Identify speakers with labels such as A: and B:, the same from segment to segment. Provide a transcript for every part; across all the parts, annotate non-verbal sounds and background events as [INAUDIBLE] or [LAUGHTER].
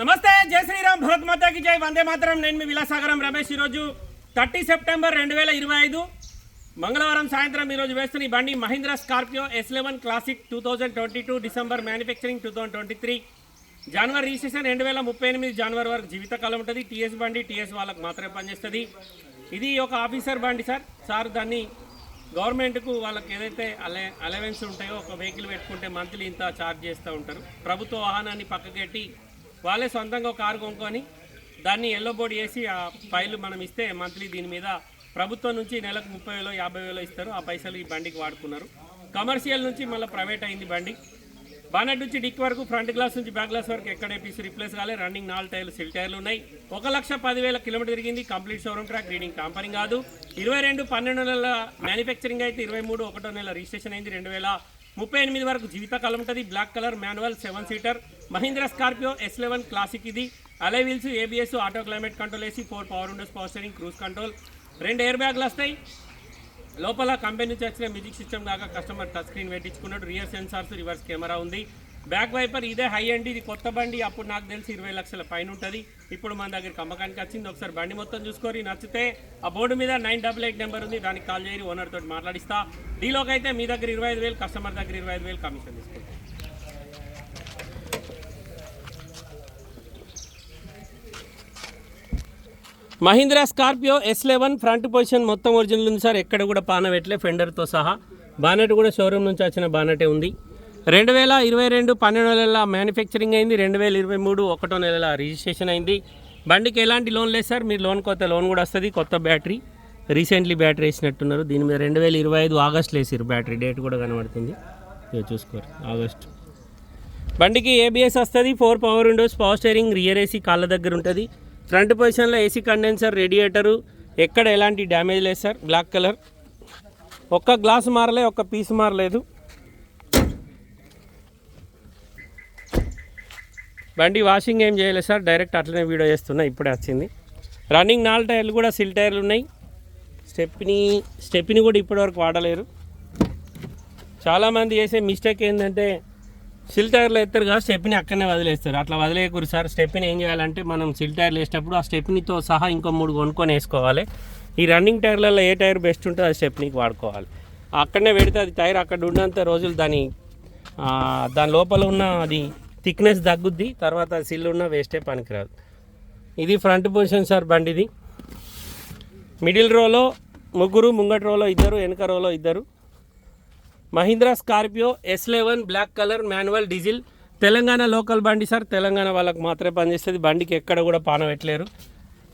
A: నమస్తే జై శ్రీరామ్ భరత్ మాతాకి జై. వందే మాతరం. నేను మీ విలాసాగరం రమేష్. ఈరోజు థర్టీ సెప్టెంబర్ రెండు వేల ఇరవై ఐదు మంగళవారం సాయంత్రం ఈరోజు వేస్తున్న ఈ బండి Mahindra Scorpio S eleven classic two thousand twenty two December manufacturing two thousand twenty three. జనవరి రిజిస్ట్రేషన్ రెండు వేల ముప్పై ఎనిమిది జనవరి వరకు జీవితకాలం ఉంటుంది. టీఎస్ బండి టీఎస్ వాళ్ళకి మాత్రమే పనిచేస్తుంది. ఇది ఒక ఆఫీసర్ బండి సార్. సార్ దాన్ని గవర్నమెంట్కు వాళ్ళకి ఏదైతే అలే అలవెన్స్ ఉంటాయో ఒక వెహికల్ పెట్టుకుంటే మంత్లీ ఇంత ఛార్జ్ చేస్తూ ఉంటారు. ప్రభుత్వ వాహనాన్ని పక్కకెట్టి వాళ్ళే సొంతంగా ఒక కారు కొనుక్కొని దాన్ని ఎల్లో బోర్డు వేసి ఆ ఫైలు మనం ఇస్తే మంత్లీ దీని మీద ప్రభుత్వం నుంచి నెలకు ముప్పై వేలు యాభై వేలు ఇస్తారు. ఆ పైసలు ఈ బండికి వాడుకున్నారు. కమర్షియల్ నుంచి మళ్ళీ ప్రైవేట్ అయింది బండి. బానెట్ నుంచి డిక్ వరకు ఫ్రంట్ గ్లాస్ నుంచి బ్యాక్ గ్లాస్ వరకు ఎక్కడ పీస్ రిప్లేస్ కాలే. రన్నింగ్ నాలుగు టైర్లు సిల్ టైర్లు ఉన్నాయి. ఒక లక్ష పదివేల కిలోమీటర్ తిరిగింది complete showroom track reading tampering కాదు. ఇరవై రెండు పన్నెండు నెలల మ్యానుఫ్యాక్చరింగ్ అయితే ఇరవై మూడు ఒకటో నెల రిజిస్ట్రేషన్ అయింది. రెండు వేల ముప్పై ఎనిమిది వరకు జీవితకాలం ఉంటుంది. Black colour manual seven seater. Mahindra Scorpio S eleven classic ఇది. Alloy wheels ABS auto climate control AC four power windows power steering cruise control. రెండు ఎయిర్ బ్యాగ్లు వస్తాయి. లోపల కంపెనీ నుంచి వచ్చిన మ్యూజిక్ సిస్టమ్ కాక కస్టమర్ టచ్ స్క్రీన్ పెట్టించుకున్నాడు. Rear sensors reverse camera ఉంది. బ్యాక్ వైపర్ ఇదే హై అండి ఇది కొత్త బండి అప్పుడు నాకు తెలిసి ఇరవై లక్షల పైన ఉంటుంది. ఇప్పుడు మన దగ్గరికి అమ్మకానికి వచ్చింది ఒకసారి బండి మొత్తం చూసుకొని నచ్చితే ఆ బోర్డు మీద నైన్ డబల్ ఎయిట్ నెంబర్ ఉంది దానికి కాల్ చేయరు ఓనర్ తోటి మాట్లాడిస్తా. డీలోకి అయితే మీ దగ్గర ఇరవై ఐదు వేలు కస్టమర్ దగ్గర ఇరవై ఐదు వేలు కమిషన్ తీసుకుంటాం. Mahindra Scorpio S eleven front position మొత్తం ఒరిజినల్ ఉంది సార్. ఎక్కడ కూడా పాన పెట్టలే ఫెండర్తో సహా. బానెట్ కూడా షోరూమ్ నుంచి వచ్చిన బానెటే ఉంది. రెండు వేల ఇరవై రెండు పన్నెండు నెలల మ్యానుఫ్యాక్చరింగ్ అయింది. రెండు వేల ఇరవై మూడు ఒకటో నెలల రిజిస్ట్రేషన్ అయింది. బండికి ఎలాంటి లోన్ లేదు సార్. మీరు లోన్ కొత్త లోన్ కూడా వస్తుంది. కొత్త బ్యాటరీ రీసెంట్లీ బ్యాటరీ వేసినట్టున్నారు. దీని మీద రెండు వేల ఇరవై ఐదు ఆగస్ట్లో వేసారు బ్యాటరీ డేట్ కూడా కనబడుతుంది. ఇక చూసుకోరు. ఆగస్ట్. బండికి ఏబిఎస్ వస్తుంది. Four power windows power steering rear AC కాళ్ళ దగ్గర ఉంటుంది. ఫ్రంట్ పొజిషన్లో ఏసీ కండెన్సర్ రేడియేటరు ఎక్కడ ఎలాంటి డ్యామేజ్ లేదు సార్. బ్లాక్ కలర్ ఒక్క గ్లాస్ మారలే ఒక్క పీస్ మారలేదు. బండి వాషింగ్ ఏం చేయలేదు సార్. డైరెక్ట్ అట్లనే వీడియో చేస్తున్నా ఇప్పుడే వచ్చింది. రన్నింగ్ నాలుగు టైర్లు కూడా సిల్ టైర్లు ఉన్నాయి. స్టెప్ని స్టెప్ని కూడా ఇప్పటివరకు వాడలేరు. చాలామంది చేసే మిస్టేక్ ఏంటంటే సిల్ టైర్లు వేస్తారు కదా స్టెప్ని అక్కడనే వదిలేస్తారు. అట్లా వదిలేయకూరు సార్. స్టెప్ని ఏం చేయాలంటే మనం సిల్ టైర్లు వేసేటప్పుడు ఆ స్టెప్నితో సహా ఇంకో మూడు కొనుక్కొని వేసుకోవాలి. ఈ రన్నింగ్ టైర్లలో ఏ టైర్ బెస్ట్ ఉంటుందో ఆ స్టెప్నీకి వాడుకోవాలి. అక్కడనే పెడితే అది టైర్ అక్కడ ఉన్నంత రోజులు దాని దాని లోపల ఉన్న అది థిక్నెస్ తగ్గుద్ది తర్వాత సిల్లు ఉన్న వేస్టే పనికిరాదు. ఇది ఫ్రంట్ పొజిషన్ సార్ బండిది. మిడిల్ రోలో ముగ్గురు ముంగటి రోలో ఇద్దరు వెనక రోలో ఇద్దరు. Mahindra Scorpio S eleven black colour manual diesel Telangana local బండి సార్ తెలంగాణ వాళ్ళకి మాత్రమే పనిచేస్తుంది. బండికి ఎక్కడ కూడా పాన పెట్టలేరు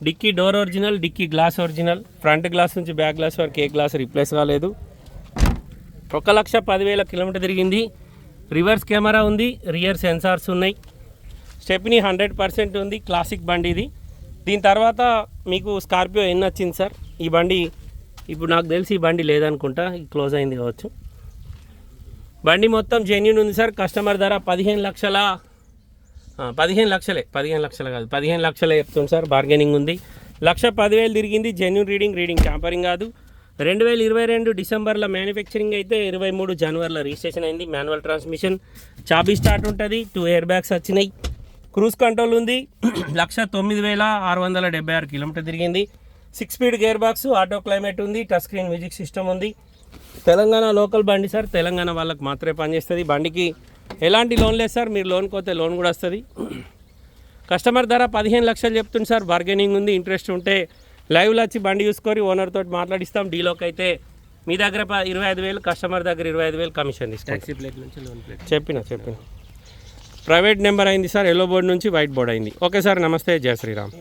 A: dicky door original dicky glass original front glass నుంచి బ్యాక్ గ్లాస్ వరకు ఏ గ్లాస్ రిప్లేస్ కాలేదు. ఒక లక్ష పదివేల కిలోమీటర్ తిరిగింది. రివర్స్ కెమెరా ఉంది రియర్ సెన్సార్స్ ఉన్నాయి. స్టెప్ని హండ్రెడ్ పర్సెంట్ ఉంది క్లాసిక్ బండి ఇది. దీని తర్వాత మీకు స్కార్పియో ఎన్ని వచ్చింది సార్. ఈ బండి ఇప్పుడు నాకు తెలిసి ఈ బండి లేదనుకుంటా క్లోజ్ అయింది కావచ్చు. బండి మొత్తం జెన్యున్ ఉంది సార్ కస్టమర్ ధర పదిహేను లక్షల పదిహేను లక్షలే పదిహేను లక్షలు కాదు పదిహేను లక్షలే చెప్తుంది సార్ బార్గెనింగ్ ఉంది. లక్ష పదివేలు తిరిగింది జెన్యున్ రీడింగ్ రీడింగ్ ట్యాంపరింగ్ కాదు. రెండు వేల ఇరవై రెండు డిసెంబర్లో మ్యానుఫ్యాక్చరింగ్ అయితే ఇరవై మూడు జనవరిలో రిజిస్ట్రేషన్ అయింది. మాన్యువల్ ట్రాన్స్మిషన్ చాబీ స్టార్ట్ ఉంటుంది. టూ ఎయిర్ బ్యాగ్స్ వచ్చినాయి. క్రూజ్ కంట్రోల్ ఉంది. [CLEARS THROAT] లక్ష తొమ్మిది వేల ఆరు వందల డెబ్బై ఆరు కిలోమీటర్ తిరిగింది. Six speed gear box auto climate ఉంది. టచ్ స్క్రీన్ మ్యూజిక్ సిస్టమ్ ఉంది. తెలంగాణ లోకల్ బండి సార్ తెలంగాణ వాళ్ళకి మాత్రమే పనిచేస్తుంది. బండికి ఎలాంటి లోన్ లేదు సార్ మీరు లోన్ కోతే లోన్ కూడా వస్తుంది. [CLEARS THROAT] కస్టమర్ ధర పదిహేను లక్షలు చెప్తుంది సార్ బార్గెనింగ్ ఉంది. ఇంట్రెస్ట్ ఉంటే లైవ్లో వచ్చి బండి చూసుకొని ఓనర్ తోటి మాట్లాడిస్తాం. డీలోకి అయితే మీ దగ్గర ఇరవై ఐదు వేలు కస్టమర్ దగ్గర ఇరవై ఐదు వేలు కమిషన్ ఇస్తాం
B: ట్యాక్సీ ప్లేట్ నుంచి లోన్ ప్లేట్
A: చెప్పిన చెప్పిన. ప్రైవేట్ నెంబర్ అయింది సార్ ఎల్లో బోర్డ్ నుంచి వైట్ బోర్డ్ అయింది. ఓకే సార్ నమస్తే జయ శ్రీరామ్.